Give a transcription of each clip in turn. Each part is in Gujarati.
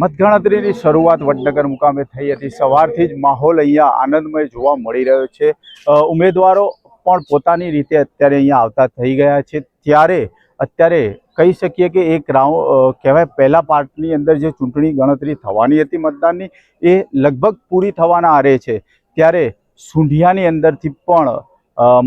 મતગણતરીની શરૂઆત વડનગર મુકામે થઈ હતી. સવારથી જ માહોલ અહીંયા આનંદમય જોવા મળી રહ્યો છે. ઉમેદવારો પણ પોતાની રીતે અત્યારે અહીંયા આવતા થઈ ગયા છે. ત્યારે અત્યારે કહી શકીએ કે એક રાઉન્ડ કહેવાય પહેલા પાર્ટની અંદર જે ચૂંટણી ગણતરી થવાની હતી મતદાનની, એ લગભગ પૂરી થવાના આરે છે. ત્યારે સુંઢિયાની અંદરથી પણ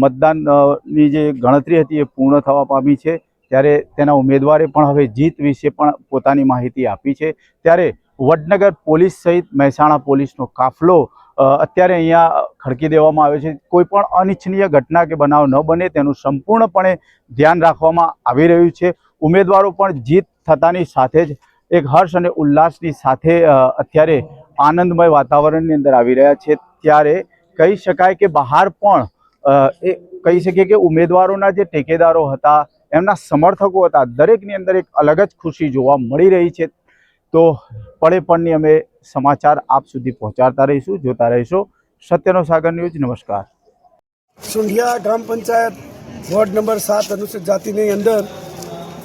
મતદાનની જે ગણતરી હતી એ પૂર્ણ થવા પામી છે. ત્યારે તેના ઉમેદવારે પણ હવે જીત વિશે પણ પોતાની માહિતી આપી છે. ત્યારે વડનગર પોલીસ સહિત મહેસાણા પોલીસનો કાફલો અત્યારે અહીંયા ખડકી દેવામાં આવ્યો છે. કોઈ પણ અનિચ્છનીય ઘટના કે બનાવ ન બને તેનું સંપૂર્ણપણે ધ્યાન રાખવામાં આવી રહ્યું છે. ઉમેદવારો પણ જીત થતાની સાથે જ એક હર્ષ અને ઉલ્લાસની સાથે અત્યારે આનંદમય વાતાવરણની અંદર આવી રહ્યા છે. ત્યારે કહી શકાય કે બહાર પણ એ કહી શકીએ કે ઉમેદવારોના જે ટેકેદારો હતા એમના સમર્થકો હતા. દરેકની અંદર એક અલગ જ ખુશી જોવા મળી રહી છે. તો પળે પળની અમે સમાચાર આપ સુધી પહોંચાડતા રહીશું, જોતા રહીશું. સત્યનો સાગર ન્યૂઝ, નમસ્કાર. સુંઢિયા ગ્રામ પંચાયત વોર્ડ નંબર સાત અનુસૂચિત જાતિની અંદર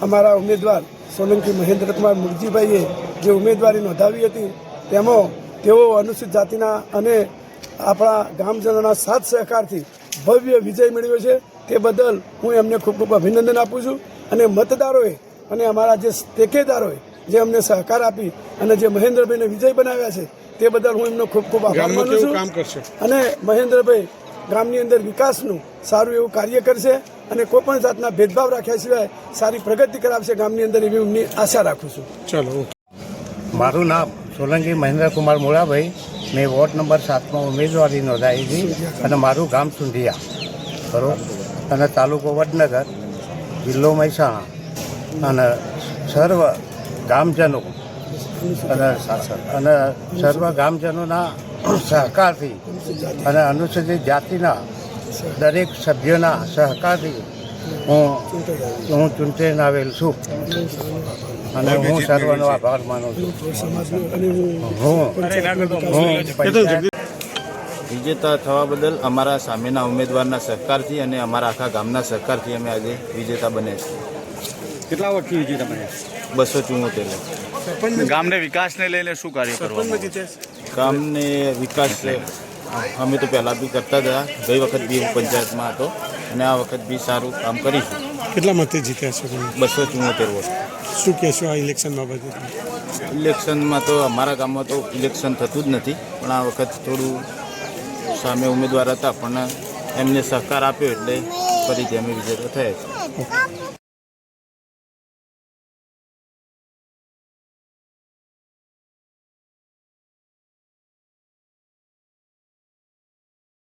અમારા ઉમેદવાર સોલંકી મહેન્દ્રકુમાર મુરજીભાઈએ જે ઉમેદવારી નોંધાવી હતી, તેમાં તેઓ અનુસૂચિત જાતિના અને આપણા ગામજનોના સાથ સહકારથી ભવ્ય વિજય મેળવ્યો છે. તે બદલ હું એમને ખૂબ ખૂબ અભિનંદન આપું છું. અને મતદારોએ અને અમારા જે ટેકેદારોએ જે અમને સહકાર આપી અને જે મહેન્દ્રભાઈને વિજય બનાવ્યા છે તે બદલ હું એમનો ખૂબ ખૂબ આભાર માનું છું. અને મહેન્દ્રભાઈ ગામની અંદર વિકાસનું સારું એવું કાર્ય કરશે અને કોઈ પણ જાતના ભેદભાવ રાખ્યા સિવાય સારી પ્રગતિ કરાવશે ગામની અંદર એવી એમની આશા રાખું છું. ચલો મારું નામ સોલંકી મહેન્દ્રકુમાર મોળાભાઈ. મેં વોર્ડ નંબર સાતમાં ઉમેદવારી નોંધાવી હતી અને મારું ગામ સુંઢિયા. બરોબર? અને તાલુકો વડનગર જિલ્લો મહેસાણા અને સર્વ ગામજનો અને અને સર્વ ગામજનોના સહકારથી અને અનુસૂચિત જાતિના દરેક સભ્યોના સહકારથી હું હું ચૂંટાઈને આવેલ છું. અને હું સર્વનો આભાર માનું છું. હું હું વિજેતા થવા બદલ અમારા સામેના ઉમેદવારના સહકારથી અને અમારા આખા ગામના સહકારથી અમે આજે વિજેતા બને છીએ. કેટલા વર્ષથી વિજેતા બન્યા બસો ચુમ્મોતેર ગામને વિકાસને લઈને શું કાર્ય કરવામાં ગામને વિકાસ અમે તો પહેલાં બી કરતા હતા. ગઈ વખત બી હું પંચાયતમાં હતો અને આ વખત બી સારું કામ કરીશું. કેટલા મતે જીત્યા છો તમે? બસો ચુમ્મોતેર વોટ શું કહેશો આ ઇલેક્શન બાબતે? ઇલેક્શનમાં તો અમારા ગામમાં તો ઇલેક્શન થતું જ નથી પણ આ વખત થોડું સામે ઉમેદવાર હતા પણ એમને સહકાર આપ્યો એટલે ફરીથી અમે વિજેતા થયા છીએ.